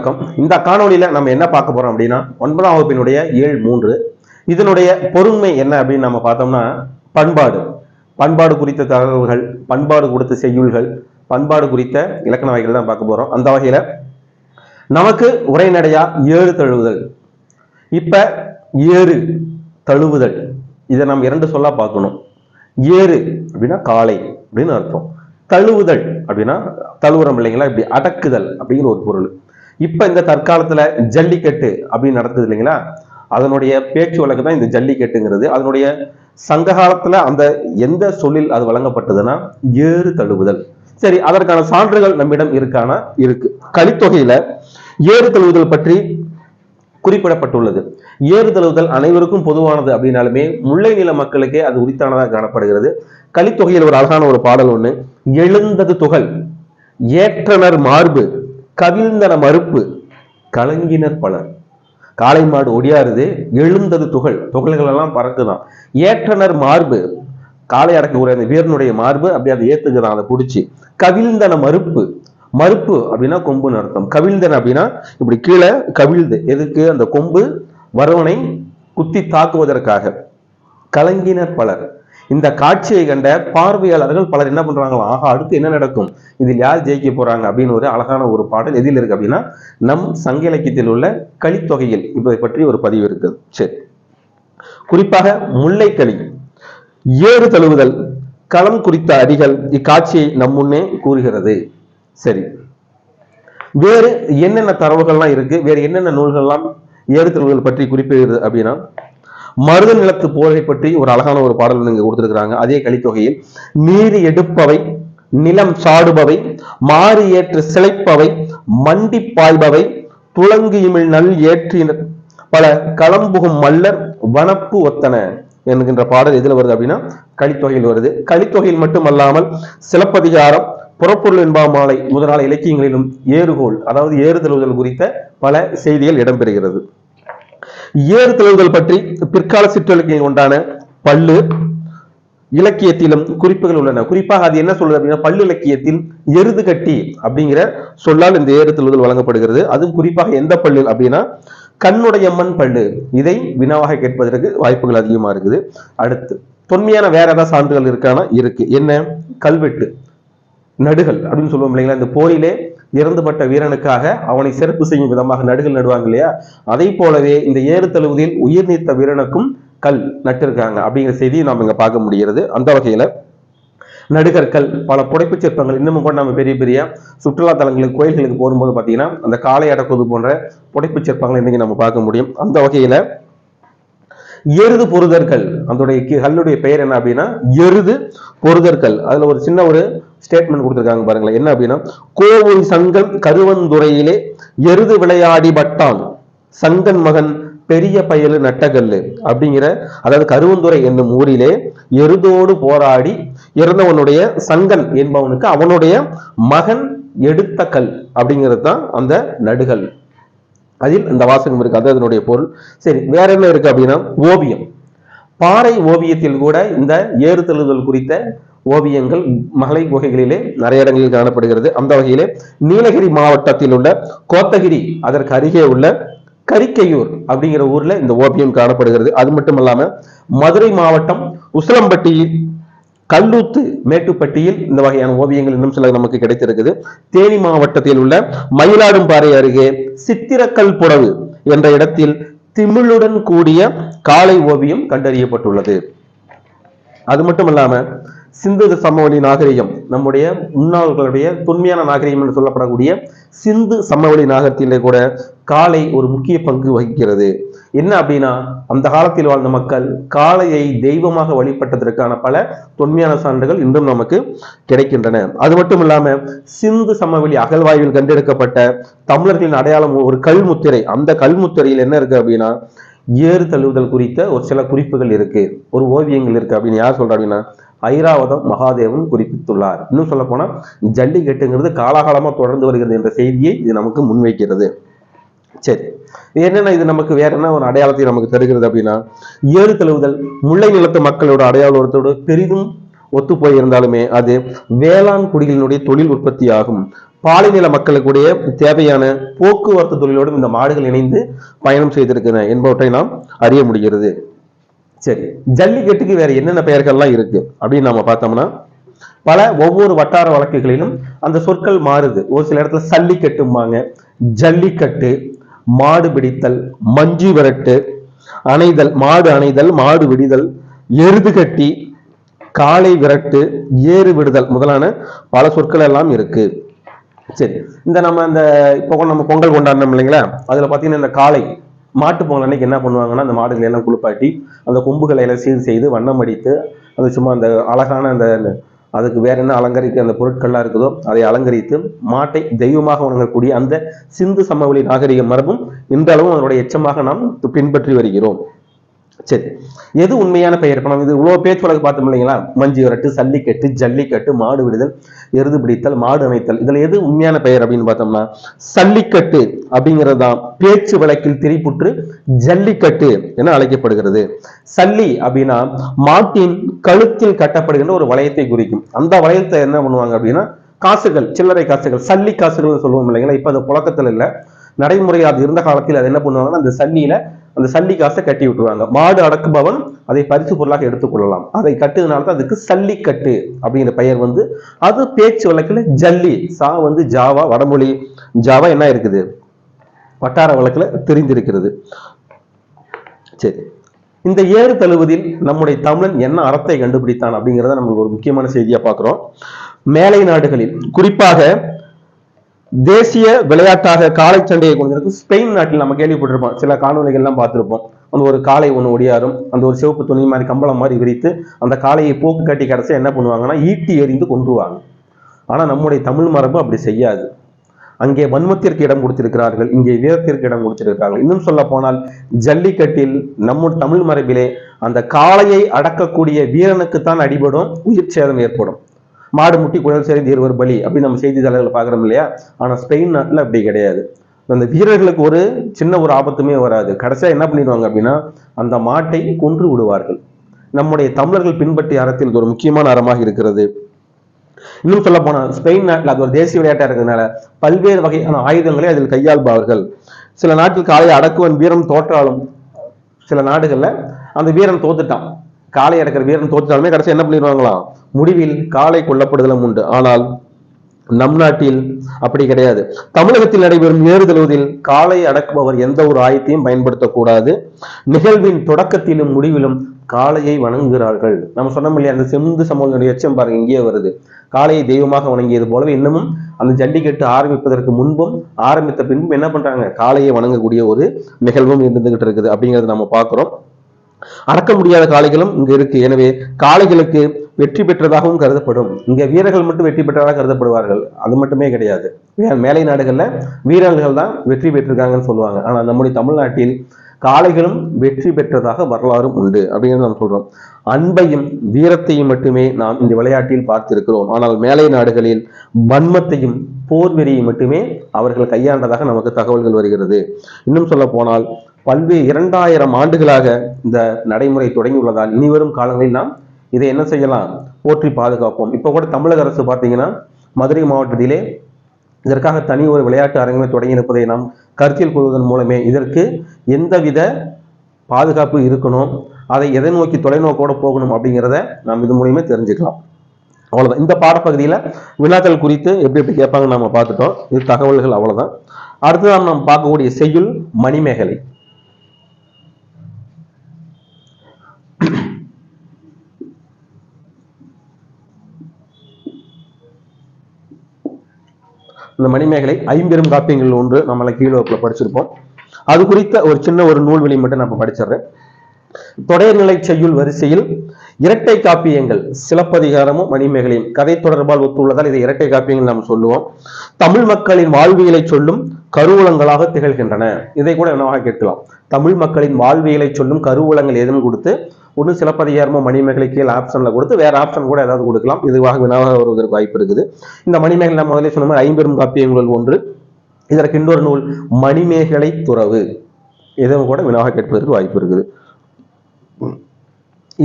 வணக்கம் இந்த காணொளியில நம்ம என்ன பார்க்க போறோம் அப்படின்னா ஒன்பதாம் வகுப்பினுடைய ஏழு மூன்று. இதனுடைய பொறுமை என்ன அப்படின்னு நம்ம பார்த்தோம்னா பண்பாடு. பண்பாடு குறித்த தகவல்கள் பண்பாடு கொடுத்த செய்யுள்கள் பண்பாடு குறித்த இலக்கண வகைகள் தான் பார்க்க போறோம். அந்த வகையில நமக்கு உரைநடையா ஏறு தழுவுதல். இப்ப ஏறு தழுவுதல். இதை நம்ம இரண்டு சொல்லா பார்க்கணும். ஏறு அப்படின்னா காலை அப்படின்னு அர்த்தம். தழுவுதல் அப்படின்னா தழுவுறோம் இல்லைங்களா? இப்படி அடக்குதல் அப்படிங்கிற ஒரு பொருள். இப்ப இந்த தற்காலத்துல ஜல்லிக்கட்டு அப்படின்னு நடக்குது இல்லைங்களா? அதனுடைய பேச்சு வழக்கு தான் இந்த ஜல்லிக்கட்டுங்கிறது. அதனுடைய சங்க காலத்துல அந்த எந்த சொல்லில் அது வழங்கப்பட்டதுன்னா ஏறு தழுவுதல். சரி அதற்கான சான்றுகள் நம்மிடம் இருக்கானா? இருக்கு. கலித்தொகையில ஏறு தழுவுதல் பற்றி குறிப்பிடப்பட்டுள்ளது. ஏறு தழுவுதல் அனைவருக்கும் பொதுவானது அப்படின்னாலுமே முல்லை நில மக்களுக்கே அது உரித்தானதாக காணப்படுகிறது. கலித்தொகையில் ஒரு அழகான ஒரு பாடல் ஒண்ணு எழுந்தது துகள் ஏற்றனர் மார்பு. கவிழ்ந்தன மறுப்பு. கலங்கினர் பலர். காளை மாடு ஒடியாருது எழுந்தது துகள். துகள்கள் எல்லாம் பறக்குதான். ஏற்றனர் மார்பு. காளை அடக்கக்கூடிய அந்த வீரனுடைய மார்பு அப்படி அதை ஏத்துக்கிறான் அதை பிடிச்சி. கவிழ்ந்தன மறுப்பு. மறுப்பு அப்படின்னா கொம்பு அர்த்தம். கவிழ்ந்தன அப்படின்னா இப்படி கீழே கவிழ்ந்து எதுக்கு? அந்த கொம்பு வரவனை குத்தி தாக்குவதற்காக. கலங்கினர் பலர். இந்த காட்சியை கண்ட பார்வையாளர்கள் பலர் என்ன பண்றாங்களா? ஆஹா அடுத்து என்ன நடக்கும்? இதில் யார் ஜெயிக்க போறாங்க? அப்படின்னு ஒரு அழகான ஒரு பாடல் எதில் இருக்கு அப்படின்னா நம் சங்க இலக்கியத்தில் உள்ள கலித்தொகையில் இதை பற்றி ஒரு பதிவு இருக்குது சரி. குறிப்பாக முல்லைக்களி ஏறு தழுவுதல் களம் குறித்த அடிகள் இக்காட்சியை நம் முன்னே கூறுகிறது. சரி. வேறு என்னென்ன தரவுகள்லாம் இருக்கு? வேறு என்னென்ன நூல்கள்லாம் ஏறு தழுவுதல் பற்றி குறிப்பிடுகிறது அப்படின்னா மருத நிலத்து போரை பற்றி ஒரு அழகான ஒரு பாடல் நீங்க கொடுத்திருக்கிறாங்க. அதே கலித்தொகையில் நீர் எடுப்பவை நிலம் சாடுபவை மாறி ஏற்று சிலைப்பவை மண்டி பாய்பவை துளங்கு இமிழ் நல் ஏற்றின பல களம்புகும் மல்லர் வனப்பு ஒத்தன என்கின்ற பாடல் எதுல வருது அப்படின்னா கலித்தொகையில் வருது. கலித்தொகையில் மட்டுமல்லாமல் சிலப்பதிகாரம் புறப்பொருள் என்பா மாலை முதலான இலக்கியங்களிலும் ஏறுகோள் அதாவது ஏறுதழுவுதல் குறித்த பல செய்திகள் இடம்பெறுகிறது. ஏறு தழுவுதல் பற்றி பிற்கால சிற்றலுக்கு உண்டான பல்லு இலக்கியத்திலும் குறிப்புகள் உள்ளன. குறிப்பாக அது என்ன சொல்றது அப்படின்னா பல்லு இலக்கியத்தில் எருது கட்டி அப்படிங்கிற சொல்லால் இந்த ஏறு தழுவுதல் வழங்கப்படுகிறது. அதுவும் குறிப்பாக எந்த பல்லு அப்படின்னா கண்ணுடையம்மன் பல்லு. இதை வினாவாக கேட்பதற்கு வாய்ப்புகள் அதிகமா இருக்குது. அடுத்து தொன்மையான வேற ஏதாவது சான்றுகள் இருக்கானா? இருக்கு. என்ன? கல்வெட்டு. நடுகள் அப்படின்னு சொல்லுவோம் இல்லைங்களா? இந்த போரிலே இறந்துபட்ட வீரனுக்காக அவனை சிறப்பு செய்யும் விதமாக நடுகள் நடுவாங்க இல்லையா? அதை போலவே இந்த ஏறு தழுவுதில் உயிர் நீத்த வீரனுக்கும் கல் நட்டிருக்காங்க. அப்படிங்கிற செய்தியை நாம் இங்க பார்க்க முடிகிறது. அந்த வகையில நடுகற்கள் பல புடைப்புச் சிற்பங்கள் இன்னமும் கூட நம்ம பெரிய பெரிய சுற்றுலா தலங்களுக்கு கோயில்களுக்கு போகும்போது பார்த்தீங்கன்னா அந்த காளை அடக்குவது போன்ற புடைப்புச் சிற்பங்களை இன்னைக்கு நம்ம பார்க்க முடியும். அந்த வகையில எருது பொருதற்கள் அதோடைய கி- கல்லுடைய பெயர் என்ன அப்படின்னா எருது பொருதற்கள் அதுல ஒரு சின்ன ஒரு ஸ்டேட்மெண்ட் கொடுத்துருக்காங்க பாருங்களேன். என்ன அப்படின்னா கோவில் சங்கம் கருவந்துறையிலே எருது விளையாடி பட்டான். சங்கன் மகன் பெரிய பயலு நட்டகல்லு அப்படிங்கிற அதாவது கருவந்துறை என்னும் ஊரிலே எருதோடு போராடி இறந்தவனுடைய சங்கன் என்பவனுக்கு அவனுடைய மகன் எடுத்த கல் அப்படிங்கிறது தான் அந்த நடுகல். அதில் இந்த வாசகம் இருக்கு. அது அதனுடைய பொருள். சரி வேற என்ன இருக்கு அப்படின்னா ஓவியம். பாறை ஓவியத்தில் கூட இந்த ஏறுதழுதல் குறித்த ஓவியங்கள் மலை குகைகளிலே நிறைய இடங்களில் காணப்படுகிறது. அந்த வகையிலே நீலகிரி மாவட்டத்தில் உள்ள கோத்தகிரி அதற்கு அருகே உள்ள கரிக்கையூர் அப்படிங்கிற ஊர்ல இந்த ஓவியம் காணப்படுகிறது. அது மட்டும் இல்லாம மதுரை மாவட்டம் உசிலம்பட்டியில் கல்லூத்து மேட்டுப்பட்டியில் இந்த வகையான ஓவியங்கள் இன்னும் சில நமக்கு கிடைத்திருக்குது. தேனி மாவட்டத்தில் உள்ள மயிலாடும்பாறை அருகே சித்திரக்கல் புடவு என்ற இடத்தில் திமிழுடன் கூடிய காலை ஓவியம் கண்டறியப்பட்டுள்ளது. அது மட்டும் இல்லாம சிந்து சமவெளி நாகரிகம். நம்முடைய முன்னோர்களுடைய தொன்மையான நாகரிகம் என்று சொல்லப்படக்கூடிய சிந்து சமவெளி நாகரிகத்திலே கூட காளை ஒரு முக்கிய பங்கு வகிக்கிறது. என்ன அப்படின்னா அந்த காலத்தில் வாழ்ந்த மக்கள் காளையை தெய்வமாக வழிபட்டதற்கான பல தொன்மையான சான்றுகள் இன்றும் நமக்கு கிடைக்கின்றன. அது மட்டும் இல்லாம சிந்து சமவெளி அகழ்வாய்வில் கண்டெடுக்கப்பட்ட தமிழர்களின் அடையாளம் ஒரு கல்முத்திரை அந்த கல்முத்திரையில் என்ன இருக்கு அப்படின்னா ஏறு தழுவுதல் குறித்த ஒரு சில குறிப்புகள் இருக்கு. ஒரு ஓவியங்கள் இருக்கு அப்படின்னு யார் சொல்றா அப்படின்னா ஐராவதம் மகாதேவன் குறிப்பிட்டுள்ளார். இன்னும் சொல்ல போனா ஜல்லிக்கட்டுங்கிறது காலாகாலமா தொடர்ந்து வருகிறது என்ற செய்தியை இது நமக்கு முன்வைக்கிறது. சரி. என்னென்ன இது நமக்கு வேற என்ன ஒரு அடையாளத்தை நமக்கு தருகிறது அப்படின்னா ஏறு தழுவுதல் முல்லை நிலத்து மக்களோட அடையாளத்தோடு பெரிதும் ஒத்து போயிருந்தாலுமே அது வேளாண் குடிகளினுடைய தொழில் உற்பத்தி ஆகும் பாலைநில மக்களுக்குடைய தேவையான போக்குவரத்து தொழிலோடும் இந்த மாடுகள் இணைந்து பயணம் செய்திருக்கின்றன என்பவற்றை நாம் அறிய முடிகிறது. சரி ஜல்லிக்கட்டுக்கு வேற என்னென்ன பெயர்கள்லாம் இருக்கு? அப்படின்னு நம்ம பார்த்தோம்னா பல ஒவ்வொரு வட்டார வழக்குகளிலும் அந்த சொற்கள் மாறுது. ஒரு சில இடத்துல சல்லிக்கட்டும்பாங்க. ஜல்லிக்கட்டு மாடு பிடித்தல் மஞ்சு விரட்டு அணைதல் மாடு அணைதல் மாடு விடிதல் எருது கட்டி காளை விரட்டு ஏறு விடுதல் முதலான பல சொற்கள் எல்லாம் இருக்கு. சரி இந்த நம்ம இந்த இப்போ நம்ம பொங்கல் கொண்டாடினோம் இல்லைங்களா? அதுல பாத்தீங்கன்னா இந்த காளை மாட்டு பொங்கல் அன்னைக்கு என்ன பண்ணுவாங்கன்னா அந்த மாடுகளை எல்லாம் குளிப்பாட்டி அந்த கொம்புகளை எல்லாம் சீர் செய்து வண்ணம் அடித்து அது சும்மா அந்த அழகான அந்த அதுக்கு வேற என்ன அலங்கரிக்க அந்த பொருட்கள்லாம் இருக்குதோ அதை அலங்கரித்து மாட்டை தெய்வமாக வணங்கக்கூடிய அந்த சிந்து சமவெளி நாகரிக மரபும் இன்றளவும் அதனுடைய எச்சமாக நாம் பின்பற்றி வருகிறோம். சரி. எது உண்மையான பெயர்? இப்ப நம்ம இது இவ்வளோ பேச்சு வழக்கு பார்த்தோம் இல்லைங்களா? மஞ்சு விரட்டு சல்லிக்கட்டு ஜல்லிக்கட்டு மாடு விடுதல் எருது பிடித்தல் மாடு அமைத்தல் இதில் எது உண்மையான பெயர் அப்படின்னு பார்த்தோம்னா சல்லிக்கட்டு அப்படிங்கிறது தான் பேச்சு வழக்கில் திரிப்புற்று ஜல்லிக்கட்டு என அழைக்கப்படுகிறது. சல்லி அப்படின்னா மாட்டின் கழுத்தில் கட்டப்படுகின்ற ஒரு வளையத்தை குறிக்கும். அந்த வளையத்தை என்ன பண்ணுவாங்க அப்படின்னா காசுகள் சில்லறை காசுகள் சல்லி காசுகள் சொல்லுவோம் இல்லைங்களா? இப்போ அது புழக்கத்துல இல்லை. நடைமுறை அது இருந்த காலத்தில் அது என்ன பண்ணுவாங்கன்னா அந்த சன்னியில அந்த சல்லி காசை கட்டி விட்டுருவாங்க. மாடு அடக்குபவன் அதை பரிசு பொருளாக எடுத்துக்கொள்ளலாம் அதை கட்டுனால தான் அதுக்கு சல்லிக்கட்டு அப்படிங்கிற பெயர் வந்து. அது பேச்சு வழக்கில் ஜல்லி சா வந்து ஜாவா வடமொழி ஜாவா என்ன இருக்குது? வட்டார வழக்குல தெரிந்திருக்கிறது. சரி. இந்த ஏறு தழுவதில் நம்முடைய தமிழன் என்ன அறத்தை கண்டுபிடித்தான் அப்படிங்கிறத நமக்கு ஒரு முக்கியமான செய்தியா பார்க்கிறோம். மேலை நாடுகளில் குறிப்பாக தேசிய விளையாட்டாக காளை சண்டையை கொண்டிருக்கும் ஸ்பெயின் நாட்டில் நம்ம கேள்விப்பட்டிருப்போம். சில காணொலிகள்லாம் பார்த்திருப்போம். அந்த ஒரு காளை ஒன்று ஒடியாரும் அந்த ஒரு சிவப்பு துணி மாதிரி கம்பளம் மாதிரி விரித்து அந்த காளையை போக்கு கட்டி கடைசி என்ன பண்ணுவாங்கன்னா ஈட்டி எறிந்து கொன்றுவாங்க. ஆனா நம்முடைய தமிழ் மரபு அப்படி செய்யாது. அங்கே வன்மத்திற்கு இடம் கொடுத்திருக்கிறார்கள் இங்கே வீரத்திற்கு இடம் கொடுத்திருக்கிறார்கள். இன்னும் சொல்ல போனால் ஜல்லிக்கட்டில் நம்ம தமிழ் மரபிலே அந்த காளையை அடக்கக்கூடிய வீரனுக்குத்தான் அடிபடும் உயிர் சேதம் ஏற்படும். மாடு முட்டி குழல் சேர்ந்து இருவர் பலி அப்படின்னு நம்ம செய்தித்தாளர்களை பார்க்குறோம் இல்லையா? ஆனால் ஸ்பெயின் நாட்டில் அப்படி கிடையாது. அந்த வீரர்களுக்கு ஒரு சின்ன ஒரு ஆபத்துமே வராது. கடைசியா என்ன பண்ணிடுவாங்க அப்படின்னா அந்த மாட்டை கொன்று விடுவார்கள். நம்முடைய தமிழர்கள் பின்பற்றிய அறத்தில் இது ஒரு முக்கியமான அறமாக இருக்கிறது. இன்னும் சொல்ல போனால் ஸ்பெயின் நாட்டில் அது ஒரு தேசிய விளையாட்டாக இருக்கிறதுனால பல்வேறு வகையான ஆயுதங்களை அதில் கையாள்பவர்கள். சில நாட்டில் காலை அடக்குவன் வீரம் தோற்றாலும் சில நாடுகளில் அந்த வீரன் தோத்துட்டான். காளை அடக்கிற வீரன் தோற்றாலுமே கடைசி என்ன பண்ணிடுவாங்களாம்? முடிவில் காளை கொல்லப்படுதலும் உண்டு. ஆனால் நம் நாட்டில் அப்படி கிடையாது. தமிழகத்தில் நடைபெறும் ஏறுதழுவதில் காலை அடக்குபவர் எந்த ஒரு ஆயத்தையும் பயன்படுத்தக்கூடாது. நிகழ்வின் தொடக்கத்திலும் முடிவிலும் காளையை வணங்குகிறார்கள். நம்ம சொன்னோம் இல்லையா அந்த செந்து சமூகனுடைய எச்சம் பாருங்க இங்கேயே வருது. காளையை தெய்வமாக வணங்கியது போலவே இன்னமும் அந்த ஜல்லிக்கட்டு ஆரம்பிப்பதற்கு முன்பும் ஆரம்பித்த பின்பும் என்ன பண்றாங்க? காளையை வணங்கக்கூடிய ஒரு நிகழ்வும் இருந்துகிட்டு இருக்குது. அப்படிங்கறத நம்ம பார்க்குறோம். அடக்க முடியாத காளைகளும் இங்கு இருக்கு. எனவே காளைகளுக்கு வெற்றி பெற்றதாகவும் கருதப்படும். இங்க வீரர்கள் மட்டும் வெற்றி பெற்றதாக கருதப்படுவார்கள். அது மட்டுமே கிடையாது. மேலை நாடுகள்ல வீரர்கள் தான் வெற்றி பெற்றிருக்காங்கன்னு சொல்லுவாங்க. ஆனா நம்முடைய தமிழ்நாட்டில் காளைகளும் வெற்றி பெற்றதாக வரலாறும் உண்டு அப்படிங்கிறது நாம் சொல்றோம். அன்பையும் வீரத்தையும் மட்டுமே நாம் இந்த விளையாட்டில் பார்த்திருக்கிறோம். ஆனால் மேலை நாடுகளில் வன்மத்தையும் போர்வெறியை மட்டுமே அவர்கள் கையாண்டதாக நமக்கு தகவல்கள் வருகிறது. இன்னும் சொல்ல போனால் பல்வே இரண்டாயிரம் ஆண்டுகளாக இந்த நடைமுறை தொடங்கியுள்ளதால் இனிவரும் காலங்களில் நாம் இதை என்ன செய்யலாம்? போற்றி பாதுகாப்போம். இப்போ கூட தமிழக அரசு பார்த்தீங்கன்னா மதுரை மாவட்டத்திலே இதற்காக தனி ஒரு விளையாட்டு அரங்கமே தொடங்கியிருப்பதை நாம் கருத்தில் கொள்வதன் மூலமே இதற்கு எந்தவித பாதுகாப்பு இருக்கணும் அதை எதை நோக்கி தொலைநோக்கோட போகணும் அப்படிங்கிறத நாம் இது மூலியமே தெரிஞ்சுக்கலாம். அவ்வளோதான் இந்த பாடப்பகுதியில் வினாக்கள் குறித்து எப்படி எப்படி கேட்பாங்க நம்ம பார்த்துட்டோம். இது தகவல்கள் அவ்வளோதான் அடுத்ததான் நாம் பார்க்கக்கூடிய செய்யுள் மணிமேகலை. இந்த மணிமேகலை ஐம்பெரும் காப்பியங்கள் ஒன்று நம்மள கீழே படிச்சிருப்போம். அது குறித்த ஒரு சின்ன ஒரு நூல்வெளி மட்டும் நான் படிச்சிடுறேன். தொடர்நிலை செய்யுள் வரிசையில் இரட்டை காப்பியங்கள் சிலப்பதிகாரமும் மணிமேகலையும் கதை தொடர்பால் ஒத்துள்ளதால் இதை இரட்டை காப்பியங்கள் நாம் சொல்லுவோம். தமிழ் மக்களின் வாழ்வியலை சொல்லும் கருவூலங்களாக திகழ்கின்றன. இதை கூட என்னவாக கேட்கலாம் தமிழ் மக்களின் வாழ்வியலை சொல்லும் கருவூலங்கள் எதுவும் கொடுத்து ஒன்று சிலப்பதிகாரமோ மணிமேகலை கீழே ஆப்ஷன்ல கொடுத்து வேற ஆப்ஷன் கூட ஏதாவது கொடுக்கலாம். இதுவாக வினாவாக வருவதற்கு வாய்ப்பு இருக்குது. இந்த மணிமேகலை நான் சொன்ன மாதிரி ஐம்பெரும் காப்பியங்கள் ஒன்று. இதற்கு இன்னொரு நூல் மணிமேகலை துறவு. இதுவும் கூட வினாவாக கேட்பதற்கு வாய்ப்பு இருக்குது.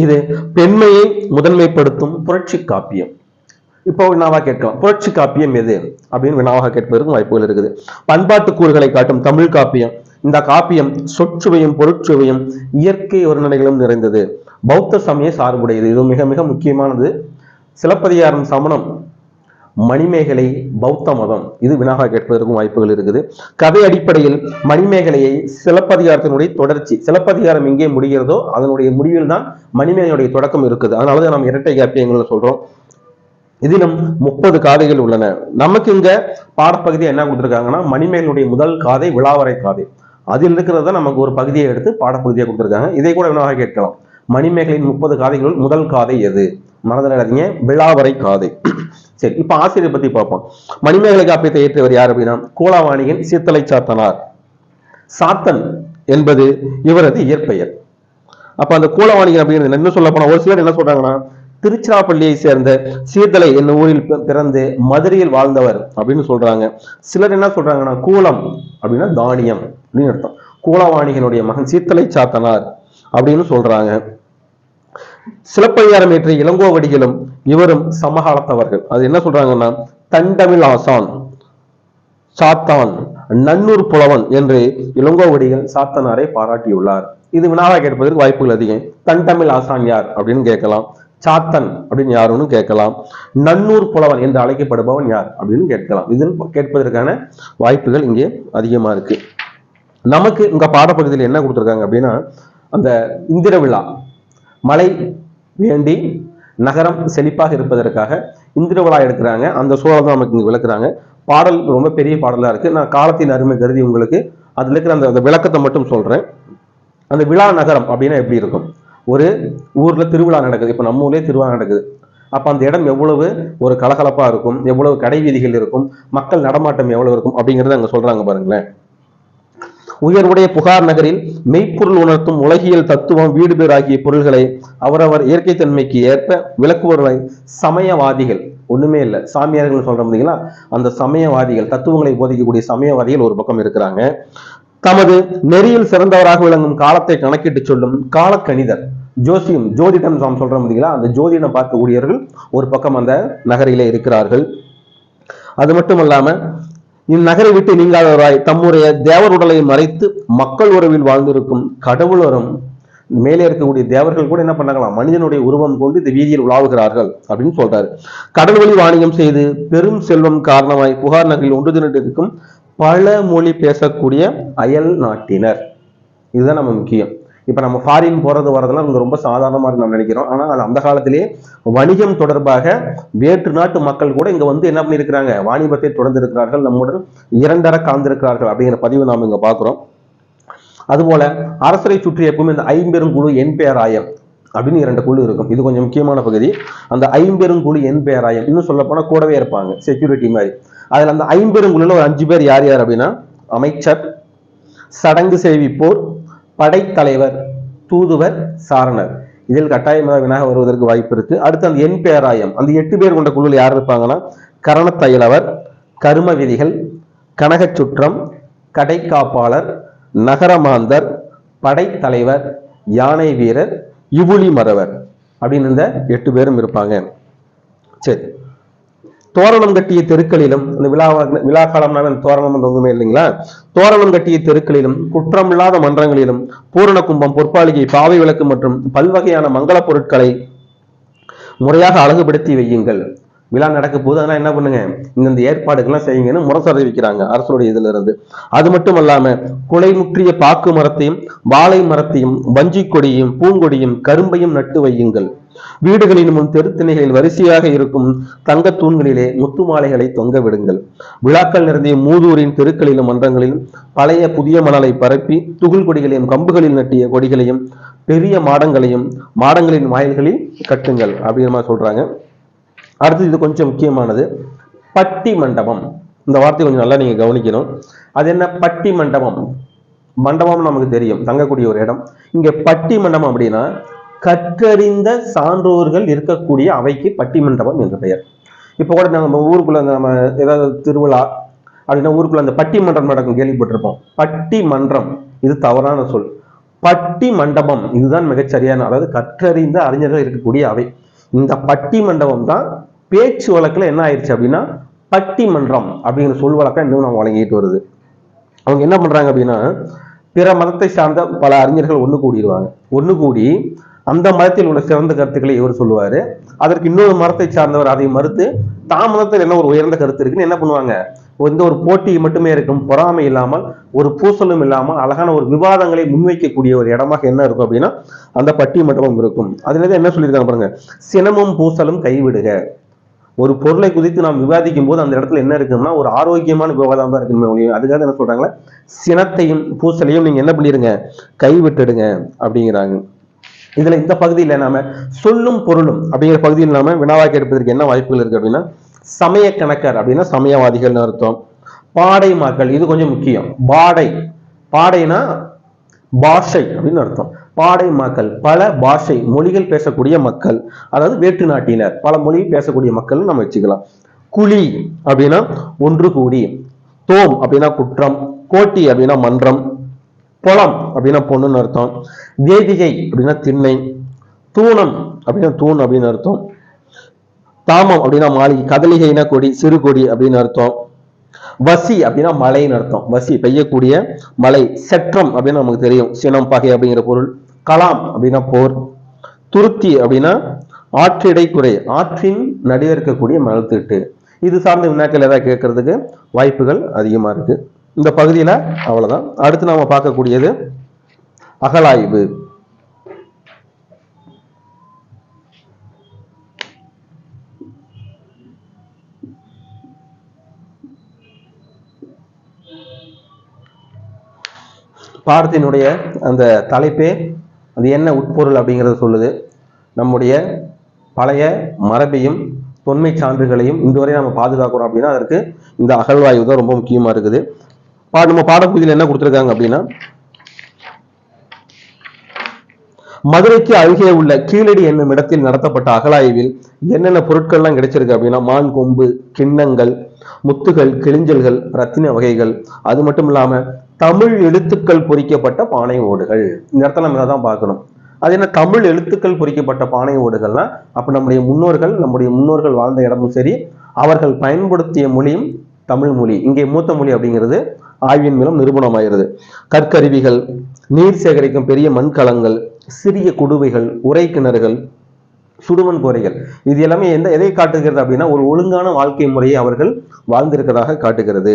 இது பெண்மையை முதன்மைப்படுத்தும் புரட்சி காப்பியம். இப்போ வினாவா கேட்கலாம். புரட்சி காப்பியம் எது? அப்படின்னு வினாவாக கேட்பதற்கும் வாய்ப்புகள் இருக்குது. பண்பாட்டு கூறுகளை காட்டும் தமிழ் காப்பியம். இந்த காப்பியம் சொற்சுவையும் பொருட்சுவையும் இயற்கை வர்ணனைகளும் நிறைந்தது. பௌத்த சமய சார்புடையது. இது மிக மிக முக்கியமானது. சிலப்பதிகாரம் சமணம் மணிமேகலை பௌத்த மதம். இது வினாக கேட்பதற்கும் வாய்ப்புகள் இருக்குது. கதை அடிப்படையில் மணிமேகலையை சிலப்பதிகாரத்தினுடைய தொடர்ச்சி சிலப்பதிகாரம் எங்கே முடிகிறதோ அதனுடைய முடிவில் தான் மணிமேகலையுடைய தொடக்கம் இருக்குது. அதனாலதான் நம்ம இரட்டை காப்பியங்கள்னு சொல்றோம். இதிலும் முப்பது காதைகள் உள்ளன. நமக்கு இங்க பாடப்பகுதி என்ன கொடுத்துருக்காங்கன்னா மணிமேகலுடைய முதல் காதை விழாவரை காதை. அதில் இருக்கிறத நமக்கு ஒரு பகுதியை எடுத்து பாடப்பகுதியாக கொடுத்துருக்காங்க. இதை கூட வினாக கேட்கலாம். மணிமேகலின் முப்பது காதைகளுள் முதல் காதை எது? மனதில் விழாவரை காதை. சரி இப்ப ஆசிரியர் பத்தி பார்ப்போம். மணிமேகலை காப்பியத்தை ஏற்றவர் யார் அப்படின்னா கோலாவாணியின் சீத்தலை சாத்தனார். சாத்தன் என்பது இவரது இயற்பெயர். அப்ப அந்த கூலவாணிகன் அப்படிங்கிறது என்ன? சொல்ல போனா ஒரு சிலர் என்ன சொல்றாங்கன்னா திருச்சிராப்பள்ளியை சேர்ந்த சீர்தலை என்னும் ஊரில் பிறந்து மதுரையில் வாழ்ந்தவர் அப்படின்னு சொல்றாங்க. சிலர் என்ன சொல்றாங்கன்னா கூலம் அப்படின்னா தானியம். அப்படின்னு அர்த்தம். கூலவாணிகனுடைய மகன் சீத்தலை சாத்தனார் அப்படின்னு சொல்றாங்க. சிலப்பதிகாரம் ஏற்ற இளங்கோவடிகளும் இவரும் சமகாலத்தவர்கள். அது என்ன சொல்றாங்கன்னா தண்டமிழ் ஆசான் சாத்தான் நன்னூர் புலவன் என்று இளங்கோவடிகள் சாத்தனாரை பாராட்டியுள்ளார். இது வினாவாக கேட்பதற்கு வாய்ப்புகள் அதிகம். தண்டமிழ் ஆசான் யார் அப்படின்னு கேட்கலாம். சாத்தன் அப்படின்னு யாருன்னு கேட்கலாம். நன்னூர் புலவன் என்று அழைக்கப்படுபவன் யார் அப்படின்னு கேட்கலாம். இது கேட்பதற்கான வாய்ப்புகள் இங்கே அதிகமா இருக்கு. நமக்கு இங்க பாடப்பகுதியில் என்ன கொடுத்துருக்காங்க அப்படின்னா அந்த இந்திர விழா மலை வேண்டி நகரம் செழிப்பாக இருப்பதற்காக இந்திர விழா எடுக்கிறாங்க. அந்த சூழல் தான் நமக்கு இங்க விளக்குறாங்க. பாடல் ரொம்ப பெரிய பாடலா இருக்கு. நான் காலத்தின் அருமை கருதி உங்களுக்கு அதுல இருக்கிற அந்த அந்த விளக்கத்தை மட்டும் சொல்றேன். அந்த விழா நகரம் அப்படின்னா எப்படி இருக்கும்? ஒரு ஊர்ல திருவிழா நடக்குது. இப்போ நம்ம ஊர்லேயே திருவிழா நடக்குது. அப்ப அந்த இடம் எவ்வளவு ஒரு கலகலப்பா இருக்கும்? எவ்வளவு கடை வீதிகள் இருக்கும்? மக்கள் நடமாட்டம் எவ்வளவு இருக்கும்? அப்படிங்கிறத அங்க சொல்றாங்க பாருங்களேன். உயர்வுடைய புகார் நகரில் மெய்ப்பொருள் உணர்த்தும் உலகியல் தத்துவம் வீடு பேர் ஆகிய பொருள்களை அவரவர் இயற்கை தன்மைக்கு ஏற்ப விளக்குபவர்களை சமயவாதிகள். ஒண்ணுமே இல்லை. சாமியார்கள் சொல்றோம் பார்த்தீங்களா அந்த சமயவாதிகள் தத்துவங்களை போதிக்கக்கூடிய சமயவாதிகள் ஒரு பக்கம் இருக்கிறாங்க. தமது நெறியில் சிறந்தவராக விளங்கும் காலத்தை கணக்கிட்டு சொல்லும் காலக்கணிதர் ஜோசியம் ஜோதிடம் நாம் சொல்றோம் பார்த்தீங்களா அந்த ஜோதிடம் பார்க்க ஊழியர்கள் ஒரு பக்கம் அந்த நகரிலே இருக்கிறார்கள். அது மட்டும் இல்லாம இந்நகரை விட்டு நீங்காதவராய் தம்முடைய தேவர் உடலை மறைத்து மக்கள் உறவில் வாழ்ந்திருக்கும் கடவுளரும் மேலே இருக்கக்கூடிய தேவர்கள் கூட என்ன பண்ணாங்களாம் மனிதனுடைய உருவம் கொண்டு இந்த வீதியில் உலாவுகிறார்கள் அப்படின்னு சொல்றாரு. கடல் வழி வாணிகம் செய்து பெரும் செல்வம் காரணமாய் புகார் நகரில் ஒன்று திரண்டு இருக்கும் பல மொழி பேசக்கூடிய அயல் நாட்டினர். இதுதான் நம்ம முக்கியம். இப்ப நம்ம ஃபாரின் போறது வரதெல்லாம் இங்க ரொம்ப சாதாரணமா நம்ம நினைக்கிறோம். ஆனா அது அந்த காலத்திலேயே வணிகம் தொடர்பாக வேற்று நாட்டு மக்கள் கூட இங்க வந்து என்ன பண்ணியிருக்கிறாங்க? வாணிபத்தை தொடர்ந்து இருக்கிறார்கள் நம்முடன் இரண்டர காந்திருக்கிறார்கள் அப்படிங்கிற பதிவு நாம் இங்க பார்க்கிறோம். அதுபோல அரசரை சுற்றி எப்பவுமே இந்த ஐம்பெரும் குழு என் பேராயம் அப்படின்னு இரண்டு குழு இருக்கும். இது கொஞ்சம் முக்கியமான பகுதி. அந்த ஐம்பெரும் குழு என் பேராயம் இன்னும் சொல்ல போனா கூடவே இருப்பாங்க. செக்யூரிட்டி மாதிரி. அதுல அந்த ஐம்பெரும் குழுல ஒரு அஞ்சு பேர் யார் யார் அப்படின்னா? அமைச்சர் சடங்கு சேவிப்போர் படைத்தலைவர் தூதுவர் சாரணர். இதில் கட்டாயமாக வினாக வருவதற்கு வாய்ப்பு இருக்கு. அடுத்து அந்த என் பேராயம். அந்த எட்டு பேர் கொண்ட குழுவில் யார் இருப்பாங்கன்னா கரணத்தையலவர் கரும விதிகள் கனகச் சுற்றம் கடைக்காப்பாளர் நகரமாந்தர் படைத்தலைவர் யானை வீரர் இவுளி மறவர் அப்படின்னு இந்த எட்டு பேரும் இருப்பாங்க. சரி. தோரணம் கட்டிய தெருக்களிலும் இந்த விழா விழா காலம்னாவே தோரணம் ஒன்றுமே இல்லைங்களா? தோரணம் கட்டிய தெருக்களிலும் குற்றமில்லாத மன்றங்களிலும் பூரண கும்பம் பொற்பாளிகை பாவை விளக்கு மற்றும் பல்வகையான மங்கள பொருட்களை முறையாக அழகுபடுத்தி வையுங்கள். விழா நடக்க போது அதெல்லாம் என்ன பண்ணுங்க? இந்த ஏற்பாடுகள்லாம் செய்யுங்கன்னு முரசறை வைக்கிறாங்க அரசுடைய இதுல இருந்து அது மட்டும் அல்லாம குலை முற்றிய பாக்கு மரத்தையும் வாழை மரத்தையும் வஞ்சி கொடியும் பூங்கொடியும் கரும்பையும் நட்டு வையுங்கள். வீடுகளின் முன் தெருத்திணைகளில் வரிசையாக இருக்கும் தங்க தூண்களிலே முத்து மாலைகளை தொங்க விடுங்கள். விழாக்கள் நிறைந்த மூதூரின் தெருக்களிலும் மன்றங்களிலும் பழைய புதிய மணலை பரப்பி துகில் கொடிகளையும் கம்புகளில் நட்டிய கொடிகளையும் பெரிய மாடங்களையும் மாடங்களின் வாயில்களில் கட்டுங்கள் அப்படிங்கிற மாதிரி சொல்றாங்க. அடுத்து இது கொஞ்சம் முக்கியமானது. பட்டி மண்டபம். இந்த வார்த்தை கொஞ்சம் நல்லா நீங்க கவனிக்கணும். அது என்ன? பட்டி மண்டபம். மண்டபம் நமக்கு தெரியும். தங்கக்கூடிய ஒரு இடம். இங்க பட்டி மண்டபம் அப்படின்னா கற்றறிந்த சான்றோர்கள் இருக்கக்கூடிய அவைக்கு பட்டி மண்டபம் என்று பெயர். இப்போ கூட நம்ம ஊருக்குள்ள அந்த நம்ம ஏதாவது திருவிழா அப்படின்னா ஊருக்குள்ள அந்த பட்டிமன்றம் நடக்கும் கேள்விப்பட்டிருப்போம். பட்டி மன்றம் இது தவறான சொல். பட்டி மண்டபம் இதுதான் மிகச்சரியான அதாவது கற்றறிந்த அறிஞர்கள் இருக்கக்கூடிய அவை. இந்த பட்டி மண்டபம் தான் பேச்சு வழக்கில் என்ன ஆயிடுச்சு அப்படின்னா பட்டிமன்றம் அப்படிங்கிற சொல் வழக்கம் இன்னும் நம்ம வழங்கிட்டு வருது. அவங்க என்ன பண்றாங்க அப்படின்னா பிற மதத்தை சார்ந்த பல அறிஞர்கள் ஒன்று கூடிடுவாங்க. ஒன்று கூடி அந்த மதத்தில் உள்ள சிறந்த கருத்துக்களை இவர் சொல்லுவார். அதற்கு இன்னொரு மரத்தை சார்ந்தவர் அதை மறுத்து தாமதத்தில் மதத்தில் என்ன ஒரு உயர்ந்த கருத்து இருக்குன்னு என்ன பண்ணுவாங்க? எந்த ஒரு போட்டி மட்டுமே இருக்கும். பொறாமை இல்லாமல் ஒரு பூசலும் இல்லாமல் அழகான ஒரு விவாதங்களை முன்வைக்கக்கூடிய ஒரு இடமாக என்ன இருக்கும் அப்படின்னா அந்த பட்டிமன்றமும் இருக்கும். அதுல என்ன சொல்லியிருக்காங்க பாருங்க. சினமும் பூசலும் கைவிடுக. ஒரு பொருளை குறித்து நாம் விவாதிக்கும் போது அந்த இடத்துல என்ன இருக்குன்னா ஒரு ஆரோக்கியமான விவாதம் தான் இருக்குமே அதுக்காக என்ன சொல்றாங்களே? சினத்தையும் பூசலையும் நீங்க என்ன பண்ணிருங்க? கைவிட்டுடுங்க. அப்படிங்கிறாங்க. இதுல இந்த பகுதியில் நாம சொல்லும் பொருளும் அப்படிங்கிற பகுதியில் நாம வினாவாக்கி எடுப்பதற்கு என்ன வாய்ப்புகள் இருக்கு அப்படின்னா சமய கணக்கர் அப்படின்னா சமயவாதிகள்னு அர்த்தம். பாடை மக்கள் இது கொஞ்சம் முக்கியம். பாடை. பாடைனா பாஷை அப்படின்னு அர்த்தம். பாடை மக்கள் பல பாஷை மொழிகள் பேசக்கூடிய மக்கள் அதாவது வேற்று நாட்டினர். பல மொழி பேசக்கூடிய மக்கள் நம்ம வச்சுக்கலாம். குழி அப்படின்னா ஒன்று கூடி. தோம் அப்படின்னா குற்றம். கோட்டி அப்படின்னா மன்றம். பொளம் அப்படின்னா பொண்ணுன்னு அர்த்தம். வேதிகை அப்படின்னா திண்ணை. தூணம் அப்படின்னா தூண் அப்படின்னு அர்த்தம். தாமம் அப்படின்னா மாளிகை கதலிகைனா கொடி சிறு கொடி அப்படின்னு அர்த்தம். வசி அப்படின்னா மலைன்னு அர்த்தம். வசி பெய்யக்கூடிய மலை செற்றம் அப்படின்னு நமக்கு தெரியும். சினம் பகை அப்படிங்கிற பொருள். கலாம் அப்படின்னா போர். துருத்தி அப்படின்னா ஆற்றிடை குறை ஆற்றின் நடுவே இருக்கக்கூடிய மணல் இது சார்ந்த வினாக்கள் ஏதாவது கேட்கறதுக்கு வாய்ப்புகள் அதிகமா இருக்கு. இந்த பகுதியில அவ்வளவுதான். அடுத்து நாம பார்க்கக்கூடியது அகலாய்வு. பாடத்தினுடைய அந்த தலைப்பே அது என்ன உட்பொருள் அப்படிங்கிறத சொல்லுது. நம்முடைய பழைய மரபையும் தொன்மை சான்றுகளையும் இந்த வரை நம்ம பாதுகாக்கிறோம் அப்படின்னா அதற்கு இந்த அகழ்வாய்வு தான் ரொம்ப முக்கியமா இருக்குது. பா நம்ம பாடப்பகுதியில் என்ன கொடுத்துருக்காங்க அப்படின்னா மதுரைக்கு அருகே உள்ள கீழடி என்னும் இடத்தில் நடத்தப்பட்ட அகலாய்வில் என்னென்ன பொருட்கள்லாம் கிடைச்சிருக்கு அப்படின்னா மான் கொம்பு கிண்ணங்கள் முத்துகள் கிழிஞ்சல்கள் ரத்தின வகைகள் அது மட்டும் இல்லாம தமிழ் எழுத்துக்கள் பொறிக்கப்பட்ட பானை ஓடுகள். இந்த இடத்துல நம்ம தான் பார்க்கணும். அது என்ன தமிழ் எழுத்துக்கள் பொறிக்கப்பட்ட பானை ஓடுகள்னா அப்ப நம்முடைய முன்னோர்கள் நம்முடைய முன்னோர்கள் வாழ்ந்த இடமும் சரி அவர்கள் பயன்படுத்திய மொழியும் தமிழ் மொழி. இங்கே மூத்த மொழி அப்படிங்கிறது ஆய்வின் மூலம் நிரூபணமாகிறது. கற்கருவிகள் நீர் சேகரிக்கும் பெரிய மண்கலங்கள் சிறிய குடுவைகள் உரை கிணறுகள் சுடுமண் கோரைகள். இது எல்லாமே எந்த எதை காட்டுகிறது அப்படின்னா ஒரு ஒழுங்கான வாழ்க்கை முறையை அவர்கள் வாழ்ந்திருக்கிறதாக காட்டுகிறது.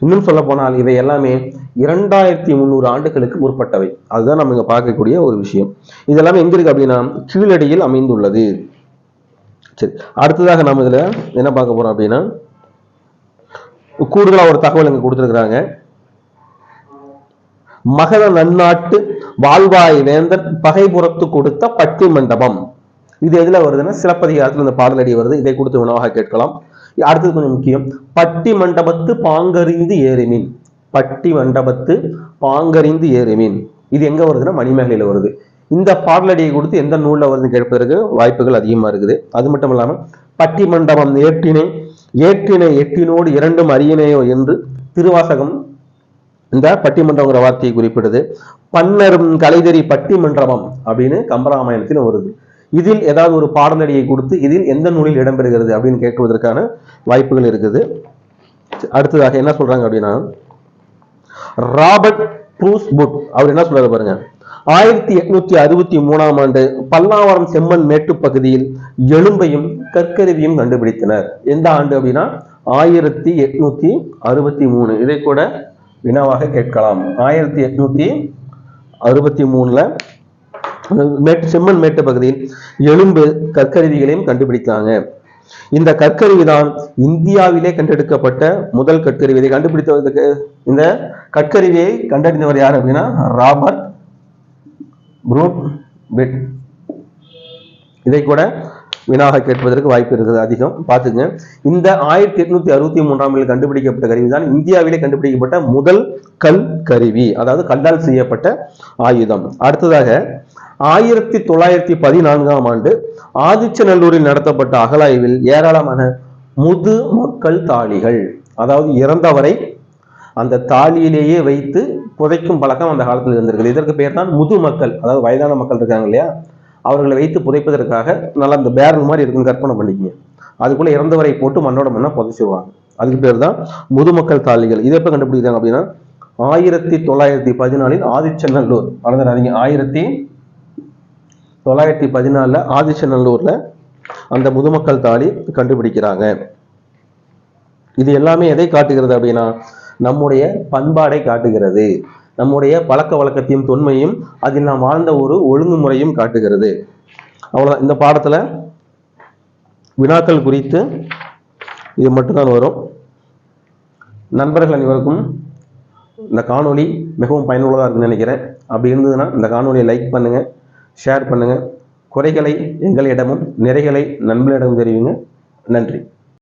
இன்னும் சொல்ல போனால் இவை எல்லாமே இரண்டாயிரத்தி முந்நூறு ஆண்டுகளுக்கு முற்பட்டவை. அதுதான் நம்ம இங்க பார்க்கக்கூடிய ஒரு விஷயம். இது எல்லாமே எங்க இருக்கு அப்படின்னா கீழடியில் அமைந்துள்ளது. சரி அடுத்ததாக நம்ம இதுல என்ன பார்க்க போறோம் அப்படின்னா கூடுதலாக ஒரு தகவல் இங்க கொடுத்துருக்குறாங்க. மகத நன்னாட்டு வாழ்வாய் வேந்தன் பகைபுறத்து கொடுத்த பட்டி மண்டபம். இது எதுல வருதுன்னா சிலப்பதிகாரத்தில் இந்த பாடலடி வருது. இதை கொடுத்து உணவாக கேட்கலாம். அடுத்தது கொஞ்சம் முக்கியம். பட்டி மண்டபத்து பாங்கறிந்து ஏறிமீன். பட்டி மண்டபத்து பாங்கறிந்து ஏறிமீன். இது எங்க வருதுன்னா மணிமேகலையில வருது. இந்த பாடலடியை கொடுத்து எந்த நூல்ல வருதுன்னு கேட்பதற்கு வாய்ப்புகள் அதிகமா இருக்குது. அது மட்டும் இல்லாமல் பட்டி மண்டபம் ஏற்றினை ஏற்றினை எட்டினோடு இரண்டும் அறியினையோ என்று திருவாசகம் இந்த பட்டிமன்றங்கிற வார்த்தையை குறிப்பிடுது. பன்னரும் கலைதறி பட்டிமன்றமம் அப்படின்னு கம்பராமாயணத்தில் வருது. இதில் ஏதாவது ஒரு பாடலடியை கொடுத்து இதில் எந்த நூலில் இடம்பெறுகிறது அப்படின்னு கேட்குவதற்கான வாய்ப்புகள் இருக்குது. அடுத்ததாக என்ன சொல்றாங்க அப்படின்னா ராபர்ட் ப்ரூஸ் புட் அவர் என்ன சொல்றாரு பாருங்க ஆயிரத்தி எட்நூத்தி அறுபத்தி மூணாம் ஆண்டு பல்லாவரம் செம்மண் மேட்டு பகுதியில் எலும்பையும் கற்கருவியும் கண்டுபிடித்தனர். எந்த ஆண்டு அப்படின்னா ஆயிரத்தி எட்நூத்தி அறுபத்தி மூணு. இதை கூட வினாவாக கேட்கலாம். ஆயிரத்தி எட்நூத்தி அறுபத்தி மூணுல மேட்டு செம்மன் மேட்டு பகுதியில் எலும்பு கற்கருவிகளையும் கண்டுபிடித்தாங்க. இந்த கற்கருவி தான் இந்தியாவிலே கண்டெடுக்கப்பட்ட முதல் கற்கருவி. இதை கண்டுபிடித்ததுக்கு இந்த கற்கருவியை கண்டறிந்தவர் யார் அப்படின்னா ராபர்ட் ப்ரூட் பெட். இதை கூட வினாக கேட்பதற்கு வாய்ப்பு இருக்குது அதிகம். பார்த்துங்க. இந்த ஆயிரத்தி எட்நூத்தி அறுபத்தி மூன்றாம் ஆண்டில் கண்டுபிடிக்கப்பட்ட கருவி தான் இந்தியாவிலே கண்டுபிடிக்கப்பட்ட முதல் கல் கருவி அதாவது கல்லால் செய்யப்பட்ட ஆயுதம். அடுத்ததாக ஆயிரத்தி தொள்ளாயிரத்தி பதினான்காம் ஆண்டு ஆதிச்சநல்லூரில் நடத்தப்பட்ட அகலாய்வில் ஏராளமான முது மக்கள் தாளிகள் அதாவது இறந்தவரை அந்த தாலியிலேயே வைத்து புதைக்கும் பழக்கம் அந்த காலத்தில் இருந்திருக்கு இதற்கு பேர் தான் முது மக்கள் அதாவது வயதான மக்கள் இருக்காங்க இல்லையா? அவர்களை வைத்து புதைப்பதற்காக நல்லா அந்த பேரல் மாதிரி இருக்கும் கற்பனை பண்ணிக்கங்க. அதுக்குள்ள இறந்தவரை போட்டு மண்ணோட மண்ணா புதைச்சிடுவாங்க அதுக்கு பேர் தான் முதுமக்கள் தாழிகள் இதை எப்ப கண்டுபிடிக்கிறாங்க அப்படின்னா ஆயிரத்தி தொள்ளாயிரத்தி பதினாலில் ஆதிச்சநல்லூர். மறந்துடாதீங்க. ஆயிரத்தி தொள்ளாயிரத்தி பதினாலுல ஆதிச்சநல்லூர்ல அந்த முதுமக்கள் தாலி கண்டுபிடிக்கிறாங்க. இது எல்லாமே எதை காட்டுகிறது அப்படின்னா நம்முடைய பண்பாடை காட்டுகிறது. நம்முடைய பழக்க வழக்கத்தையும் தொன்மையும் அதில் நாம் வாழ்ந்த ஒரு ஒழுங்குமுறையும் காட்டுகிறது. அவ்வளோதான் இந்த பாடத்தில் வினாக்கள் குறித்து இது மட்டும்தான் வரும். நண்பர்கள் அனைவருக்கும் இந்த காணொளி மிகவும் பயனுள்ளதாக இருக்குன்னு நினைக்கிறேன். அப்படி இருந்ததுன்னா இந்த காணொலியை லைக் பண்ணுங்கள் ஷேர் பண்ணுங்கள் குறைகளை எங்களிடமும் நிறைகளை நண்பர்களிடமும் தெரிவிங்க. நன்றி.